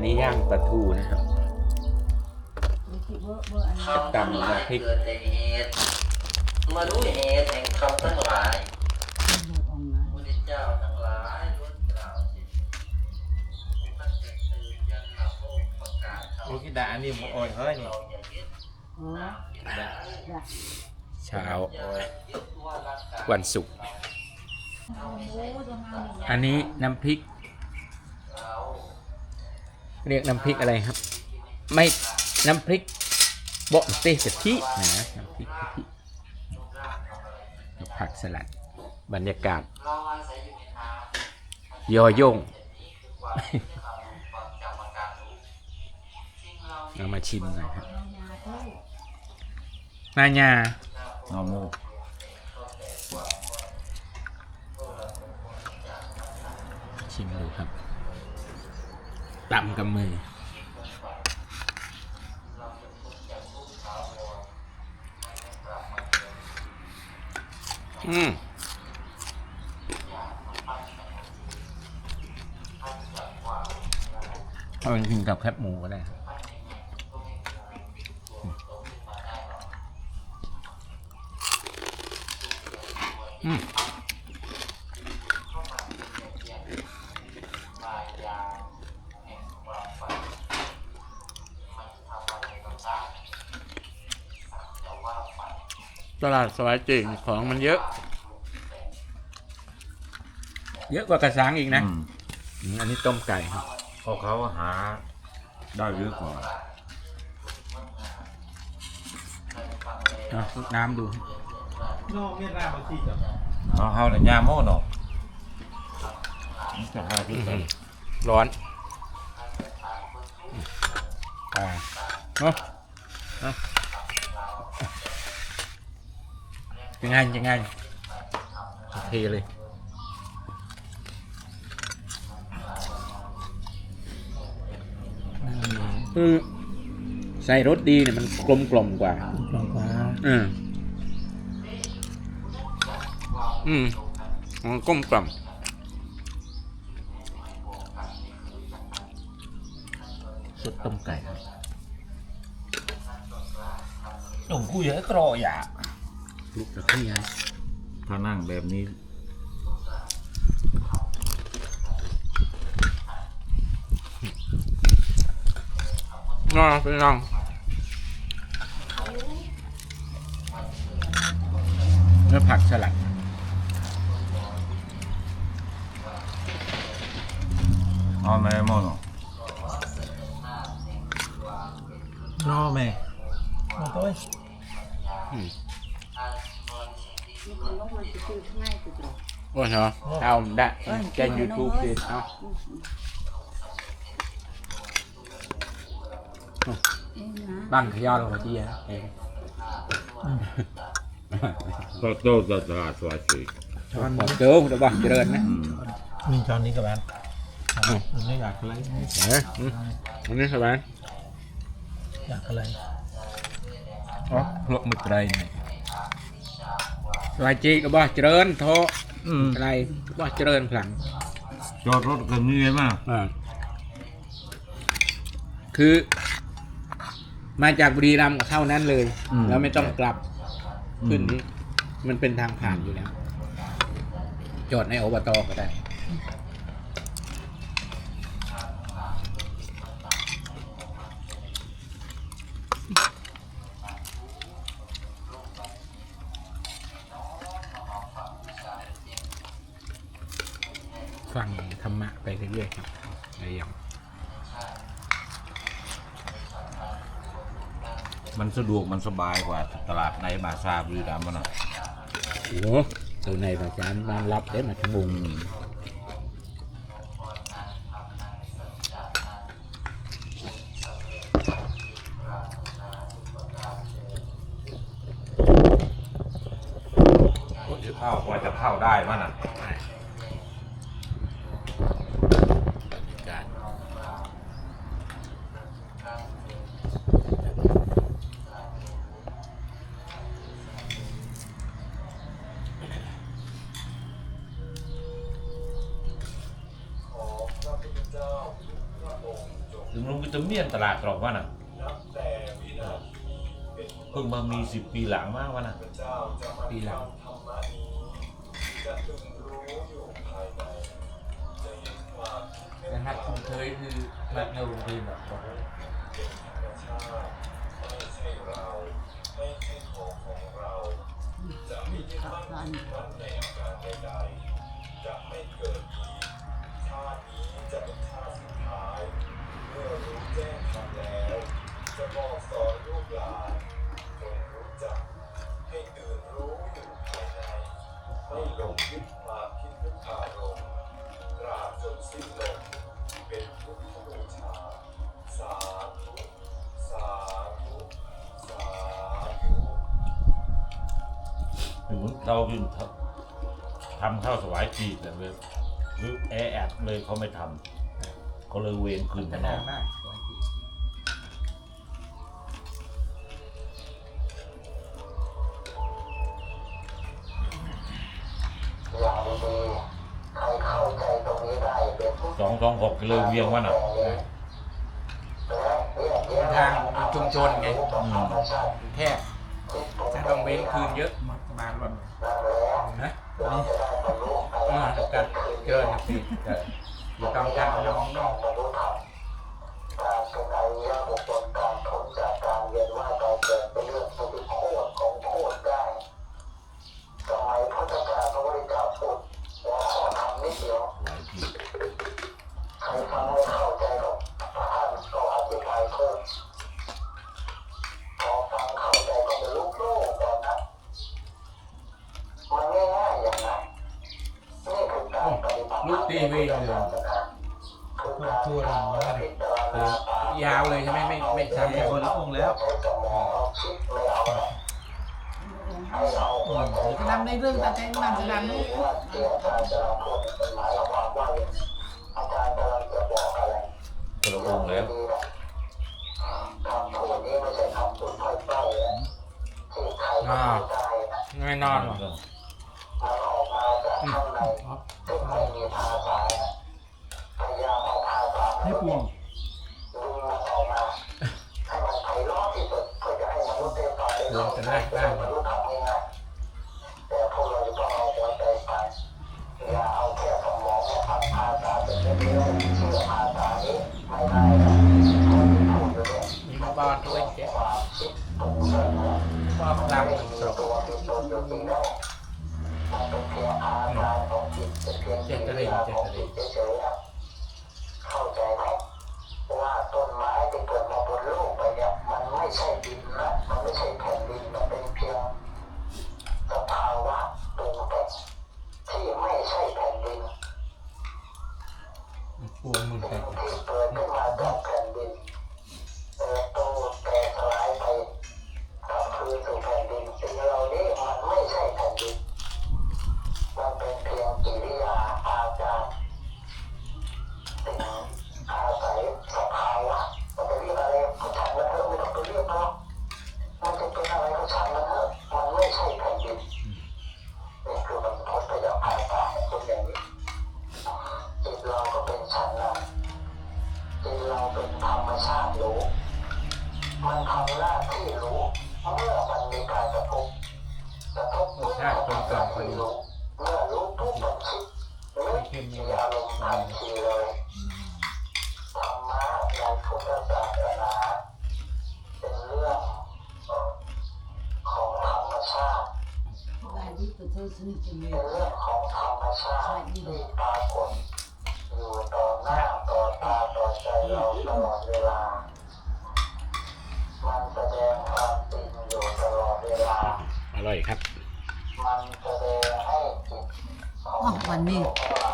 นนี้ย่างปลาทูนะครับมีที่เบอร์เบอร์อันนี้ตำน้ำพริกเกิดแต่เหตุมารู้เหตุแห่งคำทั้งหลายเบอร์ออนไลพน์ระพุทธเจ้าทั้งหลายล้วนกล่าวสิตั้งแต่ตื่นยันหลับโลกประกาศลูกที่ด่าอันนี้โอ้ยเฮ้ยนี่เราอย่ายึดอ๋อด่าจ้ะเช้าอย่ายึดว่ารักษาวันศุกร์โอ้โหตัวงามอันนี้น้ำพริกเรา เรียกน้ำพริกอะไรครับ ไม่น้ำพริกโบะเตกะทินะน้ำพริกกะทิผักสลัด บรรยากาศเราอาศัยอยู่ในน้ำยอโย่งความจำอาการรู้สิ่งเราเอามาชิมหน่อยครับยาเอ้ยนาญาเอาหมูชิมดูครับ ตำกับมืออืมเอาไปกินกับแคบหมูก็ได้อืม ตลาดสวายจริงของมันเยอะ เยอะกว่ากระสังอีกนะอืมอืมอันนี้ต้มไก่ครับเพราะเขาหาได้เยอะกว่าเอารดน้ำดู เขาเขาแต่ยาโม่เนาะจะหาที่ไหนร้อนอ่าเนาะเนา ยังไงยังไงโอเคเลยคือใส่รสดีเนี่ยมันกลมกล่อมกว่า ลองว่าอืมอืมมันกลมกล่อมสุดต้มไก่หนุ่มคู่เย อะกรออย่าลูกตะขี้ไงถ้านั่งแบบนี้ น่าเป็นยังเนื้อผักสลัดเอาแม่โม่เนาะนอแม่ มาต้อยมีคนลงมาซื้อง่ายสุดหรอกโอ้ยเหรอเอาได้แกนยูทูบดิเอาเองนะตั้งขยอลงมาที่อะเองก็โตตลาดสวัสดีช้อนหมดเดี๋ยวเดี๋ยวบอกเจริญนะอืมมีช้อนนี้กับแบนอืมมันไม่อยากอะไรเอออืมอันนี้สบายอยากอะไรอ๋อพวกมึกไรเนี่ย สบายจีก็บอกเจริญโทรอืมอะไรบอกเจริญพลังจอดรถกันนี่ไงมากอ่าคือ มาจากบุรีรัมย์ก็เข้านั้นเลยแล้วไม่ต้องกลับขึ้นนี้มันเป็นทางผ่านอยู่แล้วจอดในอบตก็ได้ ฟังธรรมะไปเรื่อยๆครับในยังมันสะดวกมันสบายกว่าตลาดในบาซาบุรีรัมย์มันอะโอ้ตัวในประจานบ้านรับได้มาทั้งวงเข้ากว่าจะเข้าได้มันอะ ขอพระพุทธเจ้าทุกพระองค์จง ถึงลุงก็จะเมียนตลาดตรอกว่าน่ะเพิ่งมามีสิบปีหลังมากว่าน่ะปีหลังแต่นัดคุ้นเคยคือนัดในโรงเรียนแบบบอกว่า ไม่หลงยึดความคิดทุกอารมณ์ตราบจนสิ้นลมเป็นทุทธบูชาสาธุสาธุสาธุเหมือนเราวิ่งทำข้าวสวายจีแต่เว็บหรือแอแอดเลยเขาไม่ทำเขาเลยเวรคืนมานอก สวยจริงสองสองหกเลยเวียงว่าน่ะทางชุมชนไงอืมแคบจะต้องเว้นคืนเยอะมากแบบนะนี่อ่าการเกินนะพี่แต่อยู่ตามการน้องน้อง ฏิบัติลูกตีวีเลยคือการที่เราพิจารคือยาวเลยใช่ไหมไม่ไม่ใช้ซ้ำคนละองค์แล้วใช้สมองเอาคิดไม่เอานะให้เอาหัวใจจะนำในเรื่องตาแตงมันจะนำลูกว่าที่อาจะพูดเป็นหมายความว่าอาจารย์กำลังจะบอกคนละองค์แล้วคำพูดนี้ไม่ใช่คำพูดค่อยไปนะที่ใครก็พูดได้นะไม่นอนหรอ ในซึ่งไม่มีภาษานะพยายามเอาภาษาให้ปวงดึงมันออกมาให้มันไพเราะที่สุดเพื่อจะให้มนุษย์ได้ได้เข้าใจได้มนุษย์ทำง่ายๆแต่พวกเราจะต้องเอาหัวใจฟังอย่าเอาแค่สมองเนี่ยฟังภาษาเป็นเรื่องเชื่อภาษานี้ไม่ได้นะคนที่พูดอยู่เนี่ยมีมาบ้านด้วยเจ๊ความคิดปรุงเรื่องเนี่ยบ้านตามไม่สมีรุ จิตเระทบปุ๊บมันทำหน้าที่เมื่อรู้นคิดนึกมีอารมณ์ทันทีเลยธรรมะในพุทธศาสนาเป็นเรื่องของธรรมชาติเทศนี้จะมีเป็นเรื่องของธรรมชาติที่ปรากฏอยู่ต่อหน้าต่อตาต่อใจเราตลอดเวลามันแสดงความจริงอยู่ตลอดเวลาอร่อยครับ มันแสดงให้จิตของ อ๋อวันนี้ เรา